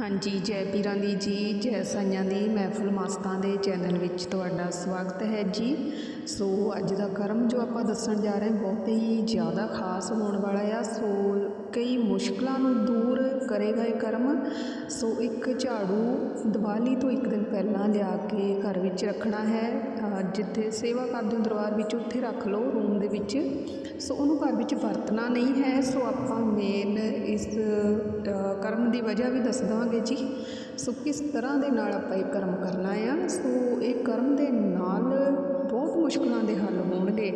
ਹਾਂਜੀ, ਜੈ ਪੀਰਾਂ ਦੀ ਜੀ, ਜੈ ਸਾਈਆਂ ਦੀ ਮਹਿਫਲ ਮਸਤਾਂ ਦੇ ਚੈਨਲ ਵਿੱਚ ਤੁਹਾਡਾ ਸਵਾਗਤ ਹੈ ਜੀ। ਸੋ ਅੱਜ ਦਾ ਕਰਮ ਜੋ ਆਪਾਂ ਦੱਸਣ ਜਾ ਰਹੇ ਹਾਂ ਬਹੁਤ ਹੀ ਜ਼ਿਆਦਾ ਖਾਸ ਹੋਣ ਵਾਲਾ ਆ। ਸੋ ਕਈ ਮੁਸ਼ਕਲਾਂ ਨੂੰ ਦੂਰ ਕਰੇਗਾ ਇਹ ਕਰਮ। ਸੋ ਇੱਕ ਝਾੜੂ ਦੀਵਾਲੀ ਤੋਂ ਇੱਕ ਦਿਨ ਪਹਿਲਾਂ ਲਿਆ ਕੇ ਘਰ ਵਿੱਚ ਰੱਖਣਾ ਹੈ। ਜਿੱਥੇ ਸੇਵਾ ਕਰਦੇ ਹੋ ਦਰਬਾਰ ਵਿੱਚ ਉੱਥੇ ਰੱਖ ਲਓ ਰੂਮ ਦੇ ਵਿੱਚ। ਸੋ ਉਹਨੂੰ ਘਰ ਵਿੱਚ ਵਰਤਣਾ ਨਹੀਂ ਹੈ। ਸੋ ਆਪਾਂ ਮੇਨ ਇਸ ਕਰਮ ਦੀ ਵਜ੍ਹਾ ਵੀ ਦੱਸ ਦੇਵਾਂਗੇ ਜੀ। ਸੋ ਕਿਸ ਤਰ੍ਹਾਂ ਦੇ ਨਾਲ ਆਪਾਂ ਇਹ ਕਰਮ ਕਰਨਾ ਆ। ਸੋ ਇਹ ਕਰਮ ਦੇ ਨਾਲ ਮੁਸ਼ਕਲਾਂ ਦੇ ਹੱਲ ਹੋਣਗੇ।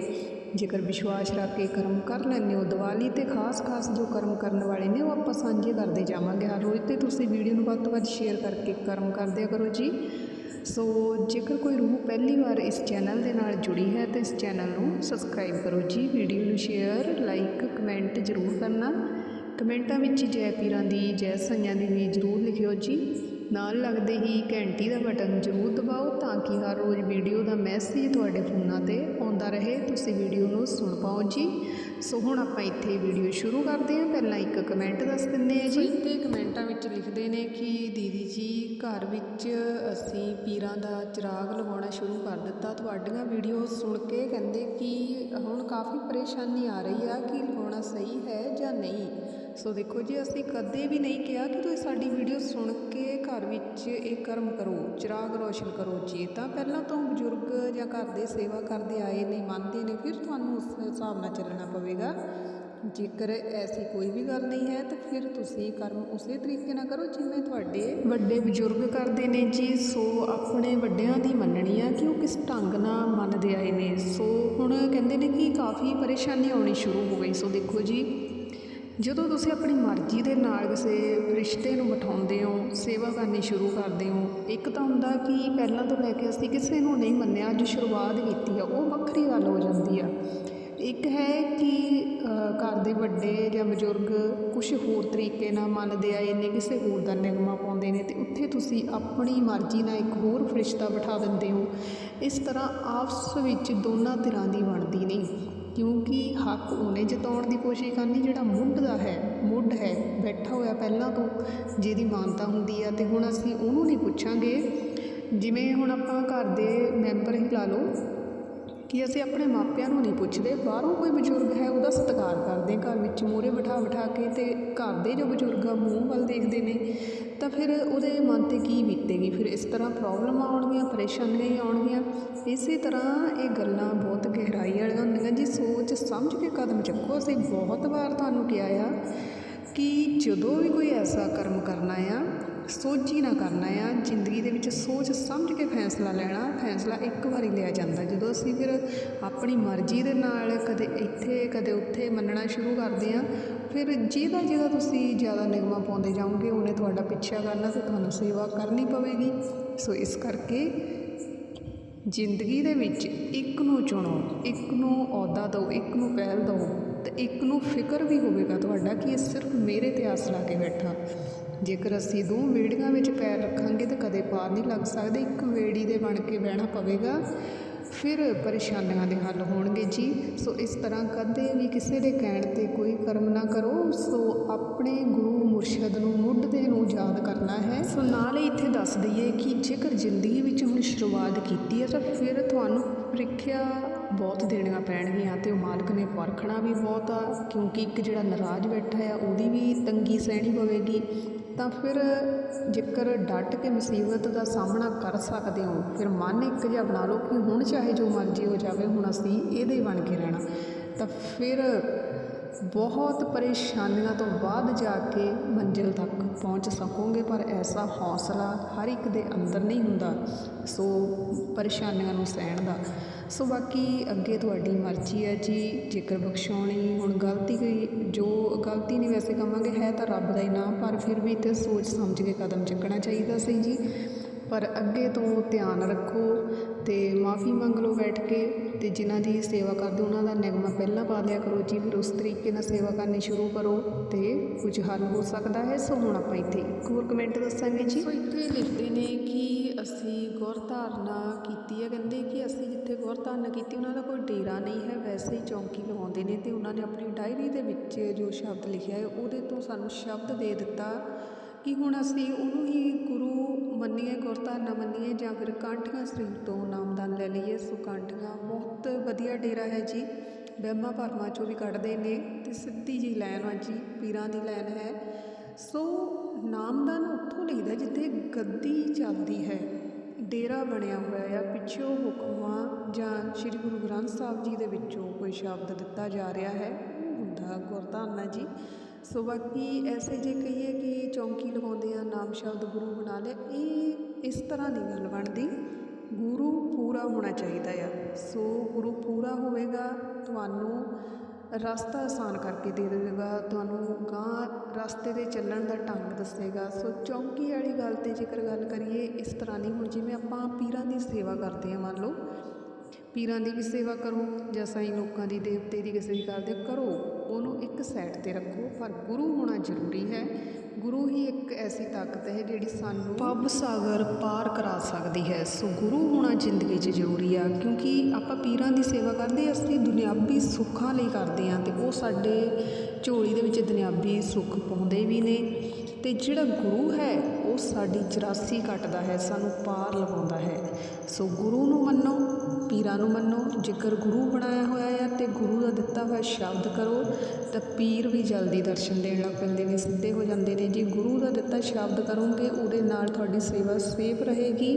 ਜੇਕਰ ਵਿਸ਼ਵਾਸ ਰੱਖ ਕੇ ਕਰਮ ਕਰ ਲੈਂਦੇ ਹੋ, ਦੀਵਾਲੀ ਤੇ ਖਾਸ-ਖਾਸ ਜੋ ਕਰਮ ਕਰਨ ਵਾਲੇ ਨੇ, ਉਹ ਆਪਾਂ ਸਾਂਝੇ ਕਰਦੇ ਜਾਵਾਂਗੇ ਹਰ ਰੋਜ਼ ਤੇ ਤੁਸੀਂ ਵੀਡੀਓ ਨੂੰ ਵੱਧ ਤੋਂ ਵੱਧ ਸ਼ੇਅਰ ਕਰਕੇ ਕਰਮ ਕਰਦਿਆ ਕਰੋ ਜੀ। ਸੋ ਜੇਕਰ ਕੋਈ ਰੂਹ ਪਹਿਲੀ ਵਾਰ ਇਸ ਚੈਨਲ ਦੇ ਨਾਲ ਜੁੜੀ ਹੈ, ਤਾਂ ਇਸ ਚੈਨਲ ਨੂੰ ਸਬਸਕ੍ਰਾਈਬ ਕਰੋ ਜੀ। ਵੀਡੀਓ ਨੂੰ ਸ਼ੇਅਰ ਲਾਈਕ ਕਮੈਂਟ ਜ਼ਰੂਰ ਕਰਨਾ। ਕਮੈਂਟਾਂ ਵਿੱਚ ਜੈ ਪੀਰਾਂ ਦੀ, ਜੈ ਸਈਆਂ ਦੀ ਵੀ ਜ਼ਰੂਰ ਲਿਖਿਓ ਜੀ। ਨਾਲ ਲੱਗਦੇ ਹੀ ਘੰਟੀ ਦਾ ਬਟਨ ਜ਼ਰੂਰ ਦਬਾਓ ਤਾਂ ਕਿ ਹਰ ਰੋਜ਼ ਵੀਡੀਓ ਦਾ ਮੈਸੇਜ ਤੁਹਾਡੇ ਫੋਨਾਂ ਤੇ ਆਉਂਦਾ ਰਹੇ। ਤੁਸੀਂ ਵੀਡੀਓ ਨੂੰ ਸੁਣ ਪਾਓ ਜੀ। ਸੋ ਹੁਣ ਆਪਾਂ ਇੱਥੇ ਵੀਡੀਓ ਸ਼ੁਰੂ ਕਰਦੇ ਹਾਂ। ਪਹਿਲਾਂ ਇੱਕ ਕਮੈਂਟ ਦੱਸ ਦਿੰਦੇ ਹਾਂ ਜੀ। ਤੇ ਕਮੈਂਟਾਂ ਵਿੱਚ ਲਿਖਦੇ ਨੇ ਕਿ ਦੀਦੀ ਜੀ, ਘਰ ਵਿੱਚ ਅਸੀਂ ਪੀਰਾਂ ਦਾ ਚਿਰਾਗ ਲਗਾਉਣਾ ਸ਼ੁਰੂ ਕਰ ਦਿੱਤਾ। ਤੁਹਾਡੀਆਂ ਵੀਡੀਓ ਸੁਣ ਕੇ ਕਹਿੰਦੇ ਕਿ ਹੁਣ ਕਾਫੀ ਪਰੇਸ਼ਾਨੀ ਆ ਰਹੀ ਆ ਕਿ ਲਗਾਉਣਾ ਸਹੀ ਹੈ ਜਾਂ ਨਹੀਂ। ਸੋ ਦੇਖੋ ਜੀ, ਅਸੀਂ ਕਦੇ ਵੀ ਨਹੀਂ ਕਿਹਾ ਕਿ ਤੁਸੀਂ ਸਾਡੀ ਵੀਡੀਓ ਸੁਣ ਕੇ ਘਰ ਵਿੱਚ ਇਹ ਕਰਮ ਕਰੋ, ਚਿਰਾਗ ਰੋਸ਼ਨ ਕਰੋ ਜੇ। ਤਾਂ ਪਹਿਲਾਂ ਤੋਂ ਬਜ਼ੁਰਗ ਜਾਂ ਘਰ ਦੇ ਸੇਵਾ ਕਰਦੇ ਆਏ ਨੇ, ਮੰਨਦੇ ਨੇ, ਫਿਰ ਤੁਹਾਨੂੰ ਉਸ ਹਿਸਾਬ ਨਾਲ ਚੱਲਣਾ ਪਵੇਗਾ। ਜੇਕਰ ਐਸੀ ਕੋਈ ਵੀ ਗੱਲ ਨਹੀਂ ਹੈ, ਤਾਂ ਫਿਰ ਤੁਸੀਂ ਕਰਮ ਉਸੇ ਤਰੀਕੇ ਨਾਲ ਕਰੋ ਜਿਵੇਂ ਤੁਹਾਡੇ ਵੱਡੇ ਬਜ਼ੁਰਗ ਕਰਦੇ ਨੇ ਜੀ। ਸੋ ਆਪਣੇ ਵੱਡਿਆਂ ਦੀ ਮੰਨਣੀ ਆ ਕਿ ਉਹ ਕਿਸ ਢੰਗ ਨਾਲ ਮੰਨਦੇ ਆਏ ਨੇ। ਸੋ ਹੁਣ ਕਹਿੰਦੇ ਨੇ ਕਿ ਕਾਫੀ ਪਰੇਸ਼ਾਨੀ ਆਉਣੀ ਸ਼ੁਰੂ ਹੋ ਗਈ। ਸੋ ਦੇਖੋ ਜੀ ਜਦੋਂ ਤੁਸੀਂ ਆਪਣੀ ਮਰਜ਼ੀ ਦੇ ਨਾਲ ਕਿਸੇ ਰਿਸ਼ਤੇ ਨੂੰ ਬਿਠਾਉਂਦੇ ਹੋ, ਸੇਵਾ ਕਰਨੀ ਸ਼ੁਰੂ ਕਰਦੇ ਹੋ, ਇੱਕ ਤਾਂ ਹੁੰਦਾ ਕਿ ਪਹਿਲਾਂ ਤੋਂ ਲੈ ਕੇ ਅਸੀਂ ਕਿਸੇ ਨੂੰ ਨਹੀਂ ਮੰਨਿਆ, ਅੱਜ ਸ਼ੁਰੂਆਤ ਕੀਤੀ ਆ, ਉਹ ਵੱਖਰੀ ਗੱਲ ਹੋ ਜਾਂਦੀ ਆ। ਇੱਕ ਹੈ ਕਿ ਘਰ ਦੇ ਵੱਡੇ ਜਾਂ ਬਜ਼ੁਰਗ ਕੁਝ ਹੋਰ ਤਰੀਕੇ ਨਾਲ ਮੰਨਦੇ ਆਏ ਨੇ ਕਿਸੇ ਹੋਰ ਦਾ ਨਿਗਮਾ ਪਾਉਂਦੇ ਨੇ, ਤੇ ਉੱਥੇ ਤੁਸੀਂ ਆਪਣੀ ਮਰਜ਼ੀ ਨਾਲ ਇੱਕ ਹੋਰ ਫਰਿਸ਼ਤਾ ਬਿਠਾ ਦਿੰਦੇ ਹੋ। ਇਸ ਤਰ੍ਹਾਂ ਆਪਸ ਵਿੱਚ ਦੋਨਾਂ ਧਿਰਾਂ ਦੀ ਬਣਦੀ ਨੇ। ਕਿਉਂਕਿ ਹੱਕ ਉਹਨੇ ਜਤਾਉਣ ਦੀ ਕੋਸ਼ਿਸ਼ ਕਰਨੀ, ਜਿਹੜਾ ਮੁੱਢ ਦਾ ਹੈ, ਮੁੱਢ ਹੈ, ਬੈਠਾ ਹੋਇਆ ਪਹਿਲਾਂ ਤੋਂ, ਜਿਹਦੀ ਮਾਨਤਾ ਹੁੰਦੀ ਆ ਅਤੇ ਹੁਣ ਅਸੀਂ ਉਹਨੂੰ ਨਹੀਂ ਪੁੱਛਾਂਗੇ। ਜਿਵੇਂ ਹੁਣ ਆਪਾਂ ਘਰ ਦੇ ਮੈਂਬਰ ਹੀ ਲਾ ਲਓ ਕਿ ਅਸੀਂ ਆਪਣੇ ਮਾਪਿਆਂ ਨੂੰ ਨਹੀਂ ਪੁੱਛਦੇ, ਬਾਹਰੋਂ ਕੋਈ ਬਜ਼ੁਰਗ ਹੈ, ਉਹਦਾ ਸਤਿਕਾਰ ਕਰਦੇ ਘਰ ਵਿੱਚ ਮੂਹਰੇ ਬਿਠਾ ਬਿਠਾ ਕੇ ਅਤੇ ਘਰ ਦੇ ਜੋ ਬਜ਼ੁਰਗ ਆ, ਮੂੰਹ ਵੱਲ ਦੇਖਦੇ ਨੇ, ਤਾਂ ਫਿਰ ਉਹਦੇ ਮਨ ਤੇ ਕੀ ਬੀਤੇਗੀ? ਫਿਰ ਇਸ ਤਰ੍ਹਾਂ ਪ੍ਰੋਬਲਮ ਆਉਣਗੀਆਂ, ਪਰੇਸ਼ਾਨੀਆਂ ਹੀ ਆਉਣਗੀਆਂ। ਇਸੇ ਤਰ੍ਹਾਂ ਇਹ ਗੱਲਾਂ ਬਹੁਤ ਗਹਿਰਾਈ ਵਾਲੀਆਂ ਹੁੰਦੀਆਂ। ਜੀ, ਸੋਚ ਸਮਝ ਕੇ ਕਦਮ ਚੱਕੋ। ਅਸੀਂ ਬਹੁਤ ਵਾਰ ਤੁਹਾਨੂੰ ਕਿਹਾ ਆ ਕਿ ਜਦੋਂ ਵੀ ਕੋਈ ਐਸਾ ਕਰਮ ਕਰਨਾ ਆ ਸੋਚੀ ਨਾ ਕਰਨਾ ਆ, ਜ਼ਿੰਦਗੀ ਦੇ ਵਿੱਚ ਸੋਚ ਸਮਝ ਕੇ ਫੈਸਲਾ ਲੈਣਾ, ਫੈਸਲਾ ਇੱਕ ਵਾਰੀ ਲਿਆ ਜਾਂਦਾ। ਜਦੋਂ ਅਸੀਂ ਫਿਰ ਆਪਣੀ ਮਰਜ਼ੀ ਦੇ ਨਾਲ ਕਦੇ ਇੱਥੇ, ਕਦੇ ਉੱਥੇ ਮੰਨਣਾ ਸ਼ੁਰੂ ਕਰਦੇ ਹਾਂ, ਫਿਰ ਜਿਹਦਾ ਜਿਹਦਾ ਤੁਸੀਂ ਜ਼ਿਆਦਾ ਨਿਗਮਾ ਪਾਉਂਦੇ ਜਾਓਗੇ, ਉਹਨੇ ਤੁਹਾਡਾ ਪਿੱਛਾ ਕਰਨਾ ਤੇ ਤੁਹਾਨੂੰ ਸੇਵਾ ਕਰਨੀ ਪਵੇਗੀ। ਸੋ ਇਸ ਕਰਕੇ ਜ਼ਿੰਦਗੀ ਦੇ ਵਿੱਚ ਇੱਕ ਨੂੰ ਚੁਣੋ, ਇੱਕ ਨੂੰ ਅਹੁਦਾ ਦਿਓ, ਇੱਕ ਨੂੰ ਪਹਿਲ ਦਿਓ ਤੇ ਇੱਕ ਨੂੰ ਫਿਕਰ ਵੀ ਹੋਵੇਗਾ ਤੁਹਾਡਾ ਕਿ ਇਹ ਸਿਰਫ ਮੇਰੇ ਤੇ ਆਸ ਲਾ ਕੇ ਬੈਠਾ। ਜੇਕਰ ਅਸੀਂ ਦੋ ਵੇੜੀਆਂ ਵਿੱਚ ਪੈਰ ਰੱਖਾਂਗੇ ਤਾਂ ਕਦੇ ਪਾਰ ਨਹੀਂ ਲੱਗ ਸਕਦੇ। ਇੱਕ ਵੇੜੀ ਦੇ ਬਣ ਕੇ ਬਹਿਣਾ ਪਵੇਗਾ, ਫਿਰ ਪਰੇਸ਼ਾਨੀਆਂ ਦੇ ਹੱਲ ਹੋਣਗੇ ਜੀ। ਸੋ ਇਸ ਤਰ੍ਹਾਂ ਕਦੇ ਵੀ ਕਿਸੇ ਦੇ ਕਹਿਣ ਤੇ ਕੋਈ ਕਰਮ ਨਾ ਕਰੋ। ਸੋ ਆਪਣੇ ਗੁਰੂ ਮੁਰਸ਼ਦ ਨੂੰ, ਮੁੱਢ ਦੇ ਨੂੰ ਯਾਦ ਕਰਨਾ ਹੈ। ਸੋ ਨਾਲ ਹੀ ਇੱਥੇ ਦੱਸ ਦਈਏ ਕਿ ਜੇਕਰ ਜ਼ਿੰਦਗੀ ਵਿੱਚ ਹੁਣ ਸ਼ੁਰੂਆਤ ਕੀਤੀ ਹੈ ਤਾਂ ਫਿਰ ਤੁਹਾਨੂੰ ਪ੍ਰੀਖਿਆ ਬਹੁਤ ਦੇਣੀਆਂ ਪੈਣਗੀਆਂ ਅਤੇ ਉਹ ਮਾਲਕ ਨੇ ਪਰਖਣਾ ਵੀ ਬਹੁਤ ਆ, ਕਿਉਂਕਿ ਇੱਕ ਜਿਹੜਾ ਨਾਰਾਜ਼ ਬੈਠਾ ਆ, ਉਹਦੀ ਵੀ ਤੰਗੀ ਸਹਿਣੀ ਪਵੇਗੀ ਤਾਂ ਫਿਰ ਜੇਕਰ ਡਟ ਕੇ ਮੁਸੀਬਤ ਦਾ ਸਾਹਮਣਾ ਕਰ ਸਕਦੇ ਹੋ, ਫਿਰ ਮਨ ਇੱਕ ਜਿਹਾ ਬਣਾ ਲਓ ਕਿ ਹੁਣ ਚਾਹੇ ਜੋ ਮਰਜ਼ੀ ਹੋ ਜਾਵੇ, ਹੁਣ ਅਸੀਂ ਇਹਦੇ ਬਣ ਕੇ ਰਹਿਣਾ। ਤਾਂ ਫਿਰ ਬਹੁਤ ਪਰੇਸ਼ਾਨੀਆਂ ਤੋਂ ਬਾਅਦ ਜਾ ਕੇ ਮੰਜ਼ਿਲ ਤੱਕ ਪਹੁੰਚ ਸਕੋਗੇ, ਪਰ ਐਸਾ ਹੌਸਲਾ ਹਰ ਇੱਕ ਦੇ ਅੰਦਰ ਨਹੀਂ ਹੁੰਦਾ, ਸੋ ਪਰੇਸ਼ਾਨੀਆਂ ਨੂੰ ਸਹਿਣ ਦਾ। ਸੋ ਬਾਕੀ ਅੱਗੇ ਤੁਹਾਡੀ ਮਰਜ਼ੀ ਹੈ ਜੀ, ਜੇਕਰ ਬਖਸ਼ਾਉਣੀ, ਹੁਣ ਗਲਤੀ ਕੋਈ, ਜੋ ਗਲਤੀ ਨਹੀਂ ਵੈਸੇ ਕਹਾਂਗੇ ਹੈ ਤਾਂ ਰੱਬ ਦਾ ਹੀ ਨਾਮ, ਪਰ ਫਿਰ ਵੀ ਤੇ ਸੋਚ ਸਮਝ ਕੇ ਕਦਮ ਚੱਕਣਾ ਚਾਹੀਦਾ ਸੀ ਜੀ। ਪਰ ਅੱਗੇ ਤੋਂ ਧਿਆਨ ਰੱਖੋ ਤੇ ਮਾਫੀ ਮੰਗ ਲਓ ਬੈਠ ਕੇ, ਤੇ ਜਿਨ੍ਹਾਂ ਦੀ ਸੇਵਾ ਕਰਦੇ ਉਹਨਾਂ ਦਾ ਨਿਗਮਾ ਪਹਿਲਾਂ ਪਾ ਲਿਆ ਕਰੋ ਜੀ, ਫਿਰ ਉਸ ਤਰੀਕੇ ਨਾਲ ਸੇਵਾ ਕਰਨੀ ਸ਼ੁਰੂ ਕਰੋ ਤੇ ਕੁਝ ਹੱਲ ਹੋ ਸਕਦਾ ਹੈ। ਸੋ ਹੁਣ ਆਪਾਂ ਇੱਥੇ ਇੱਕ ਹੋਰ ਕਮੈਂਟ ਦੱਸਾਂਗੇ ਜੀ। ਸੋ ਇੱਥੇ ਲਿਖਦੇ ਨੇ ਕਿ ਅਸੀਂ ਗੁਰ ਧਾਰਨਾ ਕੀਤੀ ਹੈ, ਕਹਿੰਦੇ ਕਿ ਅਸੀਂ ਜਿੱਥੇ ਗੁਰ ਧਾਰਨਾ ਕੀਤੀ, ਉਹਨਾਂ ਦਾ ਕੋਈ ਡੇਰਾ ਨਹੀਂ ਹੈ, ਵੈਸੇ ਹੀ ਚੌਂਕੀ ਲਗਾਉਂਦੇ ਨੇ ਅਤੇ ਉਹਨਾਂ ਨੇ ਆਪਣੀ ਡਾਇਰੀ ਦੇ ਵਿੱਚ ਜੋ ਸ਼ਬਦ ਲਿਖਿਆ ਹੈ, ਉਹਦੇ ਤੋਂ ਸਾਨੂੰ ਸ਼ਬਦ ਦੇ ਦਿੱਤਾ ਕਿ ਹੁਣ ਅਸੀਂ ਉਹਨੂੰ ਹੀ ਗੁਰੂ ਮੰਨੀਏ, ਗੁਰ ਧਾਰਨਾ ਮੰਨੀਏ ਜਾਂ ਫਿਰ ਕਾਂਠੀਆਂ ਸਰੀਰ ਤੋਂ ਨਾਮਦਾਨ ਲੈ ਲਈਏ, ਸੋ ਕਾਂਠੀਆਂ ਬਹੁਤ ਵਧੀਆ ਡੇਰਾ ਹੈ ਜੀ ਵਹਿਮਾਂ ਭਰਮਾਂ ਚੋਂ ਵੀ ਕੱਢਦੇ ਨੇ ਅਤੇ ਸਿੱਧੀ ਜੀ ਲਾਈਨ ਆ ਜੀ, ਪੀਰਾਂ ਦੀ ਲਾਈਨ ਹੈ। ਸੋ ਨਾਮਦਾਨ ਉੱਥੋਂ ਲਈਦਾ ਜਿੱਥੇ ਗੱਦੀ ਚੱਲਦੀ ਹੈ। ਡੇਰਾ ਬਣਿਆ ਹੋਇਆ ਆ ਪਿੱਛੋਂ ਹੁਕਮਾਂ ਜਾਂ ਸ੍ਰੀ ਗੁਰੂ ਗ੍ਰੰਥ ਸਾਹਿਬ ਜੀ ਦੇ ਵਿੱਚੋਂ ਕੋਈ ਸ਼ਬਦ ਦਿੱਤਾ ਜਾ ਰਿਹਾ ਹੈ। ਉਹ ਹੁੰਦਾ ਗੁਰਧਾਰਨਾ ਜੀ। ਸੋ ਬਾਕੀ ਐਸੇ ਜੇ ਕਹੀਏ ਕਿ ਚੌਂਕੀ ਲਗਾਉਂਦੇ ਆ, ਨਾਮ ਸ਼ਬਦ ਗੁਰੂ ਬਣਾ ਲਿਆ, ਇਹ ਇਸ ਤਰ੍ਹਾਂ ਦੀ ਗੱਲ ਬਣਦੀ, ਗੁਰੂ ਪੂਰਾ ਹੋਣਾ ਚਾਹੀਦਾ ਆ। ਸੋ ਗੁਰੂ ਪੂਰਾ ਹੋਵੇਗਾ, ਤੁਹਾਨੂੰ ਰਸਤਾ ਆਸਾਨ ਕਰਕੇ ਦੇ ਦੇਵੇਗਾ ਤੁਹਾਨੂੰ ਗਾਂ ਰਸਤੇ ਤੇ ਚੱਲਣ ਦਾ ਢੰਗ ਦੱਸੇਗਾ। ਸੋ ਚੌਂਕੀ ਵਾਲੀ ਗੱਲ ਤੇ ਜੇਕਰ ਗੱਲ ਕਰੀਏ ਇਸ ਤਰ੍ਹਾਂ ਨਹੀਂ ਹੁਣ ਜਿਵੇਂ ਆਪਾਂ ਪੀਰਾਂ ਦੀ ਸੇਵਾ ਕਰਦੇ ਹਾਂ ਮੰਨ ਲਓ। ਪੀਰਾਂ ਦੀ ਵੀ ਸੇਵਾ ਕਰੋ ਜਾਂ ਸਾਈ ਲੋਕਾਂ ਦੀ ਦੇਵਤੇ ਦੀ ਕਿਸੇ ਦੀ ਕਰਦੇ ਹੋ, ਕਰੋ। ਉਹਨੂੰ ਇੱਕ ਸਾਈਡ ਤੇ ਰੱਖੋ, ਪਰ ਗੁਰੂ ਹੋਣਾ ਜ਼ਰੂਰੀ ਹੈ। ਗੁਰੂ ਹੀ ਇੱਕ ਐਸੀ ਤਾਕਤ ਹੈ ਜਿਹੜੀ ਸਾਨੂੰ ਪੱਬ ਸਾਗਰ ਪਾਰ ਕਰਾ ਸਕਦੀ ਹੈ। ਸੋ ਗੁਰੂ ਹੋਣਾ ਜ਼ਿੰਦਗੀ 'ਚ ਜ਼ਰੂਰੀ ਆ, ਕਿਉਂਕਿ ਆਪਾਂ ਪੀਰਾਂ ਦੀ ਸੇਵਾ ਕਰਦੇ ਅਸੀਂ ਦੁਨਿਆਵੀ ਸੁੱਖਾਂ ਲਈ ਕਰਦੇ ਹਾਂ ਤੇ ਉਹ ਸਾਡੇ ਝੋਲੀ ਦੇ ਵਿੱਚ ਦੁਨਿਆਵੀ ਸੁੱਖ ਪਾਉਂਦੇ ਵੀ ਨੇ। ਤੇ ਜਿਹੜਾ ਗੁਰੂ ਹੈ, ਉਹ ਸਾਡੀ 84 ਕੱਟਦਾ ਹੈ, ਸਾਨੂੰ ਪਾਰ ਲਗਾਉਂਦਾ ਹੈ। ਸੋ ਗੁਰੂ ਨੂੰ ਮੰਨੋ ਪੀਰਾਂ ਨੂੰ ਮੰਨੋ, ਜੇਕਰ ਗੁਰੂ ਬਣਾਇਆ ਹੋਇਆ ਆ ਅਤੇ ਗੁਰੂ ਦਾ ਦਿੱਤਾ ਹੋਇਆ ਸ਼ਬਦ ਕਰੋ, ਤਾਂ ਪੀਰ ਵੀ ਜਲਦੀ ਦਰਸ਼ਨ ਦੇਣ ਲੱਗ ਪੈਂਦੇ ਨੇ, ਸਿੱਧੇ ਹੋ ਜਾਂਦੇ ਨੇ। ਜੇ ਗੁਰੂ ਦਾ ਦਿੱਤਾ ਸ਼ਬਦ ਕਰੋਗੇ, ਉਹਦੇ ਨਾਲ ਤੁਹਾਡੀ ਸੇਵਾ ਸੇਫ ਰਹੇਗੀ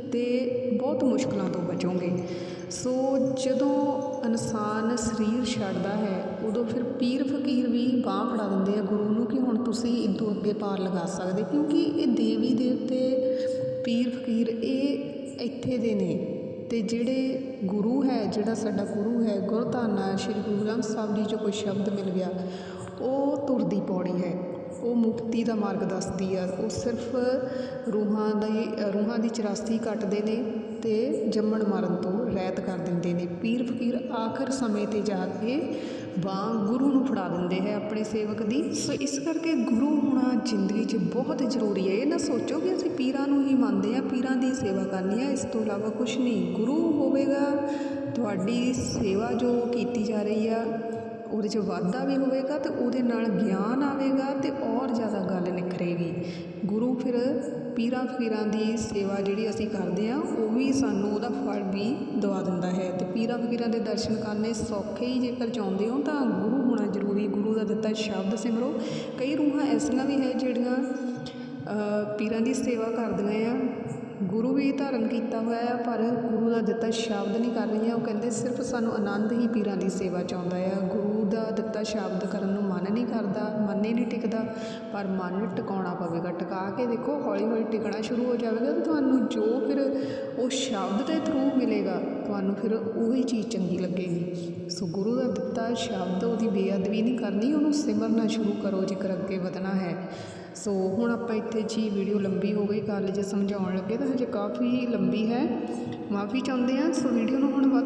ਅਤੇ ਬਹੁਤ ਮੁਸ਼ਕਲਾਂ ਤੋਂ ਬਚੋਗੇ। ਸੋ ਜਦੋਂ ਇਨਸਾਨ ਸਰੀਰ ਛੱਡਦਾ ਹੈ, ਉਦੋਂ ਫਿਰ ਪੀਰ ਫਕੀਰ ਵੀ ਬਾਹ ਫੜਾ ਦਿੰਦੇ ਆ ਗੁਰੂ ਨੂੰ ਕਿ ਹੁਣ ਤੁਸੀਂ ਇਦੋਂ ਅੱਗੇ ਪਾਰ ਲਗਾ ਸਕਦੇ, ਕਿਉਂਕਿ ਇਹ ਦੇਵੀ ਦੇਵਤੇ, ਪੀਰ ਫਕੀਰ ਇਹ ਇੱਥੇ ਦੇ ਨੇ। ਅਤੇ ਜਿਹੜੇ ਗੁਰੂ ਹੈ, ਜਿਹੜਾ ਸਾਡਾ ਗੁਰੂ ਹੈ ਗੁਰਧਾਨਾ ਸ਼੍ਰੀ ਗੁਰੂ ਗ੍ਰੰਥ ਸਾਹਿਬ ਜੀ ਚੋਂ ਕੋਈ ਸ਼ਬਦ ਮਿਲ ਗਿਆ, ਉਹ ਤੁਰਦੀ ਪੌੜੀ ਹੈ। ਉਹ ਮੁਕਤੀ ਦਾ ਮਾਰਗ ਦੱਸਦੀ ਆ। ਉਹ ਸਿਰਫ ਰੂਹਾਂ ਦੀ ਰੂਹਾਂ ਦੀ 84 ਕੱਟਦੇ ਨੇ ਅਤੇ ਜੰਮਣ ਮਰਨ ਤੋਂ ਰਹਿਤ ਕਰ ਦਿੰਦੇ ਨੇ। ਪੀਰ ਫਕੀਰ ਆਖਰ ਸਮੇਂ ਤੇ ਜਾ ਕੇ ਬਾਂਹ ਗੁਰੂ ਨੂੰ ਫੜਾ ਦਿੰਦੇ ਹੈ ਆਪਣੇ ਸੇਵਕ ਦੀ। ਸੋ ਇਸ ਕਰਕੇ ਗੁਰੂ ਹੋਣਾ ਜ਼ਿੰਦਗੀ 'ਚ ਬਹੁਤ ਜ਼ਰੂਰੀ ਹੈ। ਇਹ ਨਾ ਸੋਚੋ ਕਿ ਅਸੀਂ ਪੀਰਾਂ ਨੂੰ ਹੀ ਮੰਨਦੇ ਆ ਪੀਰਾਂ ਦੀ ਸੇਵਾ ਕਰਨੀ ਆ ਇਸ ਤੋਂ ਇਲਾਵਾ ਕੁਝ ਨਹੀਂ। ਗੁਰੂ ਹੋਵੇਗਾ, ਤੁਹਾਡੀ ਸੇਵਾ ਜੋ ਕੀਤੀ ਜਾ ਰਹੀ ਆ, ਉਹਦੇ 'ਚ ਵਾਧਾ ਵੀ ਹੋਵੇਗਾ ਤੇ ਉਹਦੇ ਨਾਲ ਗਿਆਨ ਆਵੇਗਾ ਤੇ ਔਰ ਜ਼ਿਆਦਾ ਗੱਲ ਨਿਖਰੇਗੀ। ਗੁਰੂ ਫਿਰ ਪੀਰਾਂ ਫਕੀਰਾਂ ਦੀ ਸੇਵਾ ਜਿਹੜੀ ਅਸੀਂ ਕਰਦੇ ਹਾਂ, ਉਹ ਵੀ ਸਾਨੂੰ ਉਹਦਾ ਫਲ ਵੀ ਦਵਾ ਦਿੰਦਾ ਹੈ। ਅਤੇ ਪੀਰਾਂ ਫਕੀਰਾਂ ਦੇ ਦਰਸ਼ਨ ਕਰਨੇ ਸੌਖੇ ਹੀ ਜੇਕਰ ਚਾਹੁੰਦੇ ਹੋ ਤਾਂ ਗੁਰੂ ਹੋਣਾ ਜ਼ਰੂਰੀ, ਗੁਰੂ ਦਾ ਦਿੱਤਾ ਸ਼ਬਦ ਸਿਮਰੋ। ਕਈ ਰੂਹਾਂ ਐਸੀਆਂ ਵੀ ਹੈ ਜਿਹੜੀਆਂ ਪੀਰਾਂ ਦੀ ਸੇਵਾ ਕਰਦੀਆਂ ਆ। ਗੁਰੂ ਵੀ ਧਾਰਨ ਕੀਤਾ ਹੋਇਆ ਆ, ਪਰ ਗੁਰੂ ਦਾ ਦਿੱਤਾ ਸ਼ਬਦ ਨਹੀਂ ਕਰ ਰਹੀਆਂ। ਉਹ ਕਹਿੰਦੇ ਸਿਰਫ ਸਾਨੂੰ ਆਨੰਦ ਹੀ ਪੀਰਾਂ ਦੀ ਸੇਵਾ ਚਾਹੁੰਦਾ ਆ। ਗੁਰੂ ਦਾ ਦਿੱਤਾ ਸ਼ਬਦ ਕਰਨ ਨੂੰ ਮਨ ਨਹੀਂ ਕਰਦਾ, ਮਨ ਹੀ ਨਹੀਂ ਟਿਕਦਾ, ਪਰ ਮਨ ਟਿਕਾਉਣਾ ਪਵੇਗਾ। ਟਿਕਾ ਕੇ ਦੇਖੋ ਹੌਲੀ ਹੌਲੀ ਟਿਕਣਾ ਸ਼ੁਰੂ ਹੋ ਜਾਵੇਗਾ ਤੇ ਤੁਹਾਨੂੰ ਜੋ ਫਿਰ ਉਹ ਸ਼ਬਦ ਦੇ ਥਰੂ ਮਿਲੇਗਾ, ਤੁਹਾਨੂੰ ਫਿਰ ਉਹੀ ਚੀਜ਼ ਚੰਗੀ ਲੱਗੇਗੀ। ਸੋ ਗੁਰੂ ਦਾ ਦਿੱਤਾ ਸ਼ਬਦ, ਉਹਦੀ ਬੇਅਦਬੀ ਨਹੀਂ ਕਰਨੀ, ਉਹਨੂੰ ਸਿਮਰਨਾ ਸ਼ੁਰੂ ਕਰੋ ਜੇਕਰ ਅੱਗੇ ਵਧਣਾ ਹੈ। ਸੋ ਹੁਣ ਆਪਾਂ ਇੱਥੇ ਜੀ ਵੀਡੀਓ ਲੰਬੀ ਹੋ ਗਈ, ਗੱਲ ਜੇ ਸਮਝਾਉਣ ਲੱਗੇ ਤਾਂ ਹਜੇ ਕਾਫੀ ਲੰਬੀ ਹੈ। ਮਾਫੀ ਚਾਹੁੰਦੇ ਹਾਂ, ਸੋ ਵੀਡੀਓ ਨੂੰ ਹੁਣ ਵੱਧ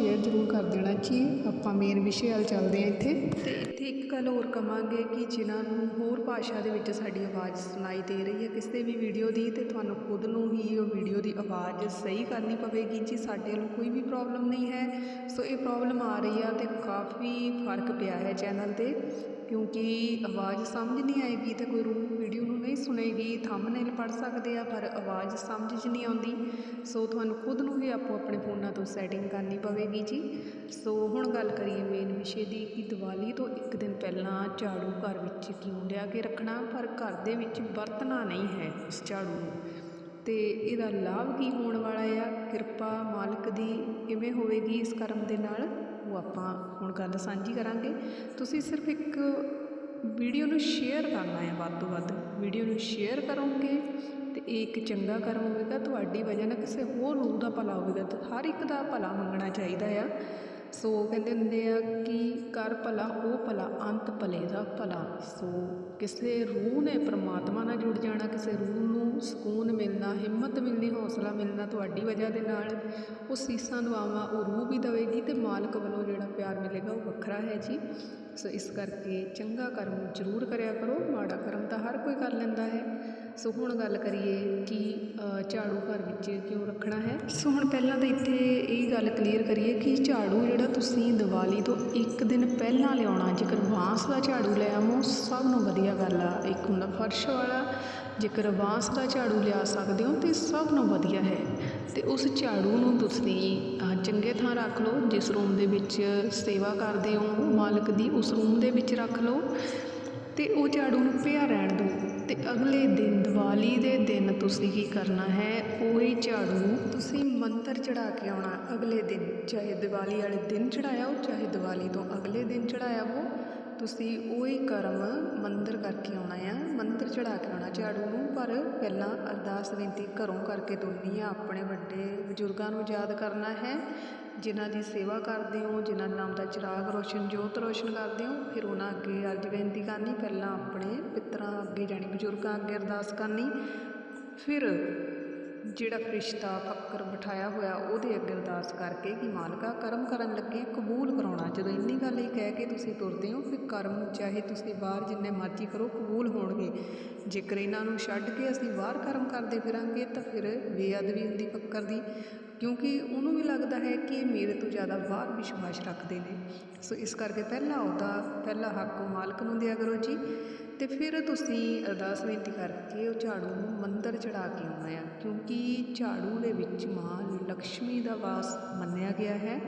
ਸ਼ੇਅਰ ਜ਼ਰੂਰ ਕਰ ਦੇਣਾ ਜੀ ਆਪਾਂ ਮੇਨ ਵਿਸ਼ੇ ਵੱਲ ਚੱਲਦੇ ਹਾਂ ਇੱਥੇ। ਅਤੇ ਇੱਥੇ ਇੱਕ ਗੱਲ ਹੋਰ ਕਵਾਂਗੇ ਕਿ ਜਿਨ੍ਹਾਂ ਨੂੰ ਹੋਰ ਭਾਸ਼ਾ ਦੇ ਵਿੱਚ ਸਾਡੀ ਆਵਾਜ਼ ਸੁਣਾਈ ਦੇ ਰਹੀ ਹੈ, ਕਿਸੇ ਵੀ ਵੀਡੀਓ ਦੀ ਤੇ ਤੁਹਾਨੂੰ ਖੁਦ ਨੂੰ ਹੀ ਉਹ ਵੀਡੀਓ ਦੀ ਆਵਾਜ਼ ਸਹੀ ਕਰਨੀ ਪਵੇਗੀ, ਜੀ ਸਾਡੇ ਵੱਲੋਂ ਕੋਈ ਵੀ ਪ੍ਰੋਬਲਮ ਨਹੀਂ ਹੈ। ਸੋ ਇਹ ਪ੍ਰੋਬਲਮ ਆ ਰਹੀ ਆ ਤੇ ਕਾਫੀ ਫ਼ਰਕ ਪਿਆ ਹੈ ਚੈਨਲ ਤੇ। ਕਿਉਂਕਿ ਆਵਾਜ਼ ਸਮਝ ਨਹੀਂ ਆਏਗੀ ਤਾਂ ਕੋਈ ਰੂਹ ਵੀਡੀਓ ਨੂੰ ਨਹੀਂ ਸੁਣੇਗੀ ਥੰਬਨੇਲ ਪੜ ਸਕਦੇ ਆ, ਪਰ ਆਵਾਜ਼ ਸਮਝ 'ਚ ਨਹੀਂ ਆਉਂਦੀ। ਸੋ ਤੁਹਾਨੂੰ ਖੁਦ ਨੂੰ ਹੀ ਆਪੋ ਆਪਣੇ ਫੋਨਾਂ ਤੋਂ ਸੈਟਿੰਗ ਕਰਨੀ ਪਵੇਗੀ ਜੀ। ਸੋ ਹੁਣ ਗੱਲ ਕਰੀਏ ਮੇਨ ਵਿਸ਼ੇ ਦੀ ਕਿ ਦੀਵਾਲੀ ਤੋਂ ਇੱਕ ਦਿਨ ਪਹਿਲਾਂ ਝਾੜੂ ਘਰ ਵਿੱਚ ਕਿਉਂ ਲਿਆ ਕੇ ਰੱਖਣਾ, ਪਰ ਘਰ ਦੇ ਵਿੱਚ ਵਰਤਣਾ ਨਹੀਂ ਹੈ ਉਸ ਝਾੜੂ ਨੂੰ। ਤੇ ਇਹਦਾ ਲਾਭ ਕੀ ਹੋਣ ਵਾਲਾ ਆ? ਕਿਰਪਾ ਮਾਲਕ ਦੀ ਕਿਵੇਂ ਹੋਵੇਗੀ ਇਸ ਕਰਮ ਦੇ ਨਾਲ? ਉਹ ਆਪਾਂ ਹੁਣ ਗੱਲ ਸਾਂਝੀ ਕਰਾਂਗੇ। ਤੁਸੀਂ ਸਿਰਫ ਇੱਕ ਵੀਡੀਓ ਨੂੰ ਸ਼ੇਅਰ ਕਰਨਾ ਹੈ ਵੱਧ ਤੋਂ ਵੱਧ। ਵੀਡੀਓ ਨੂੰ ਸ਼ੇਅਰ ਕਰੋਗੇ ਤੇ ਇਹ ਇੱਕ ਚੰਗਾ ਕਰਮ ਹੋਵੇਗਾ। ਤੁਹਾਡੀ ਵਜ੍ਹਾ ਨਾਲ ਕਿਸੇ ਹੋਰ ਰੂਹ ਦਾ ਭਲਾ ਹੋਵੇਗਾ ਹਰ ਇੱਕ ਦਾ ਭਲਾ ਮੰਗਣਾ ਚਾਹੀਦਾ ਆ। ਸੋ ਕਹਿੰਦੇ ਹੁੰਦੇ ਆ ਕਿ ਕਰ ਭਲਾ, ਉਹ ਭਲਾ, ਅੰਤ ਭਲੇ ਦਾ ਭਲਾ। ਸੋ ਕਿਸੇ ਰੂਹ ਨੇ ਪ੍ਰਮਾਤਮਾ ਨਾਲ ਜੁੜ ਜਾਣਾ, ਕਿਸੇ ਰੂਹ ਨੂੰ ਸਕੂਨ ਮਿਲਣਾ, ਹਿੰਮਤ ਮਿਲਣੀ, ਹੌਸਲਾ ਮਿਲਣਾ ਤੁਹਾਡੀ ਵਜ੍ਹਾ ਦੇ ਨਾਲ, ਉਹ ਸੀਸਾਂ ਦੁਆਵਾਂ, ਉਹ ਰੂਹ ਵੀ ਦੇਵੇਗੀ ਅਤੇ ਮਾਲਕ ਵੱਲੋਂ ਜਿਹੜਾ ਪਿਆਰ ਮਿਲੇਗਾ ਉਹ ਵੱਖਰਾ ਹੈ ਜੀ। ਸੋ ਇਸ ਕਰਕੇ ਚੰਗਾ ਕਰਮ ਜ਼ਰੂਰ ਕਰਿਆ ਕਰੋ, ਮਾੜਾ ਕਰਮ ਤਾਂ ਹਰ ਕੋਈ ਕਰ ਲੈਂਦਾ ਹੈ। ਸੋ ਹੁਣ ਗੱਲ ਕਰੀਏ ਕਿ ਝਾੜੂ ਘਰ ਵਿੱਚ ਕਿਉਂ ਰੱਖਣਾ ਹੈ? ਸੋ ਹੁਣ ਪਹਿਲਾਂ ਤਾਂ ਇੱਥੇ ਇਹ ਗੱਲ ਕਲੀਅਰ ਕਰੀਏ ਕਿ ਝਾੜੂ ਜਿਹੜਾ ਤੁਸੀਂ ਦੀਵਾਲੀ ਤੋਂ ਇੱਕ ਦਿਨ ਪਹਿਲਾਂ ਲਿਆਉਣਾ, ਜੇਕਰ ਬਾਂਸ ਦਾ ਝਾੜੂ ਲੈ ਆਵੋ, ਸਭ ਨੂੰ ਵਧੀਆ ਗੱਲ ਆ। ਇੱਕ ਹੁੰਦਾ ਫਰਸ਼ ਵਾਲਾ, ਜੇਕਰ ਬਾਂਸ ਦਾ ਝਾੜੂ ਲਿਆ ਸਕਦੇ ਹੋ, ਤੇ ਸਭ ਨੂੰ ਵਧੀਆ ਹੈ। ਤੇ ਉਸ ਝਾੜੂ ਨੂੰ ਤੁਸੀਂ ਚੰਗੇ ਥਾਂ ਰੱਖ ਲਓ, ਜਿਸ ਰੂਮ ਦੇ ਵਿੱਚ ਸੇਵਾ ਕਰਦੇ ਹੋ, ਮਾਲਕ ਦੀ ਉਸ ਰੂਮ ਦੇ ਵਿੱਚ ਰੱਖ ਲਓ, ਤੇ ਉਹ ਝਾੜੂ ਨੂੰ ਪਿਆ ਰਹਿਣ ਦਿਓ। ਅਤੇ ਅਗਲੇ ਦਿਨ ਦੀਵਾਲੀ ਦੇ ਦਿਨ ਤੁਸੀਂ ਕੀ ਕਰਨਾ ਹੈ? ਉਹੀ ਝਾੜੂ ਤੁਸੀਂ ਮੰਤਰ ਚੜਾ ਕੇ ਆਉਣਾ। ਅਗਲੇ ਦਿਨ, ਚਾਹੇ ਦੀਵਾਲੀ ਵਾਲੇ ਦਿਨ ਚੜਾਇਆ ਹੋ, ਚਾਹੇ ਦੀਵਾਲੀ ਤੋਂ ਅਗਲੇ ਦਿਨ ਚੜਾਇਆ ਹੋ ਤੁਸੀਂ ਉਹੀ ਕਰਮ ਮੰਤਰ ਕਰਕੇ ਆਉਣਾ ਆ ਮੰਤਰ ਚੜਾ ਕੇ ਆਉਣਾ, ਝਾੜੂ ਨੂੰ, ਪਰ ਪਹਿਲਾਂ ਅਰਦਾਸ ਬੇਨਤੀ ਘਰੋਂ ਕਰਕੇ ਤੁਰਨੀ ਆ, ਆਪਣੇ ਵੱਡੇ ਬਜ਼ੁਰਗਾਂ ਨੂੰ ਯਾਦ ਕਰਨਾ ਹੈ, ਜਿਨ੍ਹਾਂ ਦੀ ਸੇਵਾ ਕਰਦੇ ਹੋ, ਜਿਨ੍ਹਾਂ ਨਾਮ ਦਾ ਚਿਰਾਗ ਰੋਸ਼ਨ, ਜੋਤ ਰੋਸ਼ਨ ਕਰਦੇ ਹੋ, ਫਿਰ ਉਹਨਾਂ ਅੱਗੇ ਅਰਜ ਬੇਨਤੀ ਕਰਨੀ, ਪਹਿਲਾਂ ਆਪਣੇ ਪਿੱਤਰਾਂ ਅੱਗੇ ਜਾਣੀ ਬਜ਼ੁਰਗਾਂ ਅੱਗੇ ਅਰਦਾਸ ਕਰਨੀ, ਫਿਰ ਜਿਹੜਾ ਫਰਿਸ਼ਤਾ ਫੱਕਰ ਬਿਠਾਇਆ ਹੋਇਆ, ਉਹਦੇ ਅੱਗੇ ਅਰਦਾਸ ਕਰਕੇ ਕਿ ਮਾਲਕਾ ਕਰਮ ਕਰਨ ਲੱਗੇ, ਕਬੂਲ ਕਰਾਉਣਾ। ਜਦੋਂ ਇੰਨੀ ਗੱਲ ਹੀ ਕਹਿ ਕੇ ਤੁਸੀਂ ਤੁਰਦੇ ਹੋ, ਫਿਰ ਕਰਮ ਚਾਹੇ ਤੁਸੀਂ ਬਾਹਰ ਜਿੰਨੇ ਮਰਜ਼ੀ ਕਰੋ, ਕਬੂਲ ਹੋਣਗੇ। ਜੇਕਰ ਇਹਨਾਂ ਨੂੰ ਛੱਡ ਕੇ ਅਸੀਂ ਬਾਹਰ ਕਰਮ ਕਰਦੇ ਫਿਰਾਂਗੇ, ਤਾਂ ਫਿਰ ਬੇਅਦਬੀ ਹੁੰਦੀ ਫੱਕਰ ਦੀ। ਕਿਉਂਕਿ ਉਹਨੂੰ ਵੀ ਲੱਗਦਾ ਹੈ ਕਿ ਇਹ ਮੇਰੇ ਤੋਂ ਜ਼ਿਆਦਾ ਵਾਹ ਵਿਸ਼ਵਾਸ ਰੱਖਦੇ ਨੇ। ਸੋ ਇਸ ਕਰਕੇ ਪਹਿਲਾਂ ਉਹਦਾ, ਪਹਿਲਾ ਹੱਕ ਮਾਲਕ ਨੂੰ ਦਿਆ ਕਰੋ ਜੀ। ਅਤੇ ਫਿਰ ਤੁਸੀਂ ਅਰਦਾਸ ਬੇਨਤੀ ਕਰਕੇ ਉਹ ਝਾੜੂ ਨੂੰ ਮੰਦਰ ਚੜਾ ਕੇ ਆਉਣਾ ਆ। ਕਿਉਂਕਿ ਝਾੜੂ ਦੇ ਵਿੱਚ ਮਾਂ ਲక్ష్ਮੀ ਦਾ ਵਾਸ ਮੰਨਿਆ ਗਿਆ ਹੈ।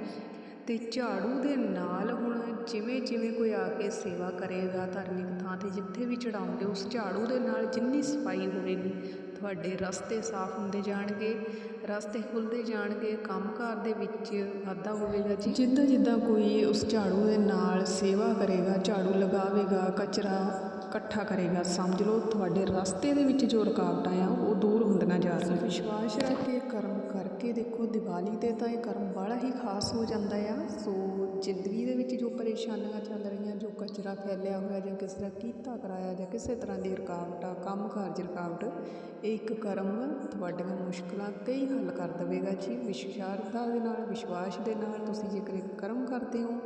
ਅਤੇ ਝਾੜੂ ਦੇ ਨਾਲ ਹੁਣ ਜਿਵੇਂ ਜਿਵੇਂ ਕੋਈ ਆ ਕੇ ਸੇਵਾ ਕਰੇਗਾ ਧਾਰਮਿਕ ਥਾਂ ਤੇ ਜਿੱਥੇ ਵੀ ਚੜਾਉਂਗੇ ਉਸ ਝਾੜੂ ਦੇ ਨਾਲ ਜਿੰਨੀ ਸਫ਼ਾਈ ਹੋਵੇਗੀ ਤੁਹਾਡੇ ਰਸਤੇ ਸਾਫ਼ ਹੁੰਦੇ ਜਾਣਗੇ ਰਸਤੇ ਖੁੱਲਦੇ ਜਾਣਗੇ ਕੰਮਕਾਰ ਦੇ ਵਿੱਚ ਵਾਧਾ ਹੋਵੇਗਾ ਜੀ। ਜਿੱਦਾਂ ਜਿੱਦਾਂ ਕੋਈ ਉਸ ਝਾੜੂ ਦੇ ਨਾਲ ਸੇਵਾ ਕਰੇਗਾ ਝਾੜੂ ਲਗਾਵੇਗਾ ਕਚਰਾ ਇਕੱਠਾ ਕਰੇਗਾ ਸਮਝ ਲਓ ਤੁਹਾਡੇ ਰਸਤੇ ਦੇ ਵਿੱਚ ਜੋ ਰੁਕਾਵਟਾਂ ਆ ਉਹ ਦੂਰ ਹੁੰਦੀਆਂ ਜਾ ਰਹੀਆਂ। ਵਿਸ਼ਵਾਸ ਰੱਖ ਕੇ ਕਰਮ ਕਰਕੇ ਦੇਖੋ ਦੀਵਾਲੀ ਤੇ ਤਾਂ ਇਹ ਕਰਮ ਬੜਾ ਹੀ ਖਾਸ ਹੋ ਜਾਂਦਾ ਆ। ਸੋ ਜ਼ਿੰਦਗੀ ਦੇ ਵਿੱਚ ਜੋ ਪਰੇਸ਼ਾਨੀਆਂ ਚੱਲ ਕਚਰਾ ਫੈਲਿਆ ਹੋਇਆ ਜਾਂ ਕਿਸੇ ਦਾ ਕੀਤਾ ਕਰਾਇਆ ਜਾਂ ਕਿਸੇ ਤਰ੍ਹਾਂ ਦੀ ਰੁਕਾਵਟ ਆ, ਕੰਮ ਕਾਰਜ ਰੁਕਾਵਟ, ਇਹ ਇੱਕ ਕਰਮ ਤੁਹਾਡੀਆਂ ਮੁਸ਼ਕਲਾਂ ਕਈ ਹੱਲ ਕਰ ਦੇਵੇਗਾ ਜੀ। ਵਿਸ਼ਵਾਸਤਾ ਦੇ ਨਾਲ, ਵਿਸ਼ਵਾਸ ਦੇ ਨਾਲ ਤੁਸੀਂ ਜੇਕਰ ਇੱਕ ਕਰਮ ਕਰਦੇ ਹੋ,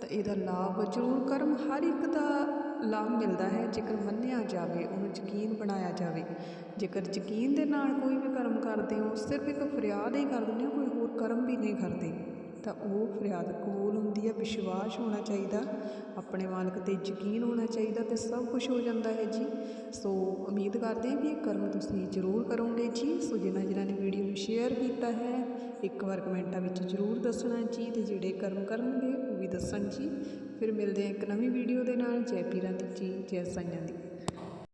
ਤਾਂ ਇਹਦਾ ਲਾਭ ਜ਼ਰੂਰ ਕਰਮ ਹਰ ਇੱਕ ਦਾ ਲਾਭ ਮਿਲਦਾ ਹੈ। ਜੇਕਰ ਮੰਨਿਆ ਜਾਵੇ, ਉਹਨੂੰ ਯਕੀਨ ਬਣਾਇਆ ਜਾਵੇ। ਜੇਕਰ ਯਕੀਨ ਦੇ ਨਾਲ ਕੋਈ ਵੀ ਕਰਮ ਕਰਦੇ ਹੋ, ਸਿਰਫ ਇੱਕ ਫਰਿਆਦ ਹੀ ਕਰ ਦਿੰਦੇ ਹੋ, ਕੋਈ ਹੋਰ ਕਰਮ ਵੀ ਨਹੀਂ ਕਰਦੇ। ਤਾਂ ਉਹ ਫਰਿਆਦ ਕਬੂਲ ਹੁੰਦੀ ਹੈ, ਵਿਸ਼ਵਾਸ ਹੋਣਾ ਚਾਹੀਦਾ, ਆਪਣੇ ਮਾਲਕ ਤੇ ਯਕੀਨ ਹੋਣਾ ਚਾਹੀਦਾ ਤੇ ਸਭ ਕੁਝ ਹੋ ਜਾਂਦਾ ਹੈ ਜੀ। ਸੋ ਉਮੀਦ ਕਰਦੇ ਹਾਂ ਵੀ ਇਹ ਕਰਮ ਤੁਸੀਂ ਜ਼ਰੂਰ ਕਰੋਗੇ ਜੀ। ਸੋ ਜਿਨ੍ਹਾਂ ਜਿਨ੍ਹਾਂ ਨੇ ਵੀਡੀਓ ਨੂੰ ਸ਼ੇਅਰ ਕੀਤਾ ਹੈ, ਇੱਕ ਵਾਰ ਕਮੈਂਟਾਂ ਵਿੱਚ ਜ਼ਰੂਰ ਦੱਸਣਾ ਜੀ ਤੇ ਜਿਹੜੇ ਕਰਮ ਕਰਨਗੇ ਉਹ ਵੀ ਦੱਸਣ ਜੀ। ਫਿਰ ਮਿਲਦੇ ਹਾਂ ਇੱਕ ਨਵੀਂ ਵੀਡੀਓ ਦੇ ਨਾਲ। ਜੈ ਪੀਰਾਂ ਦੀ ਜੀ, ਜੈ ਸਾਈਆਂ ਦੀ।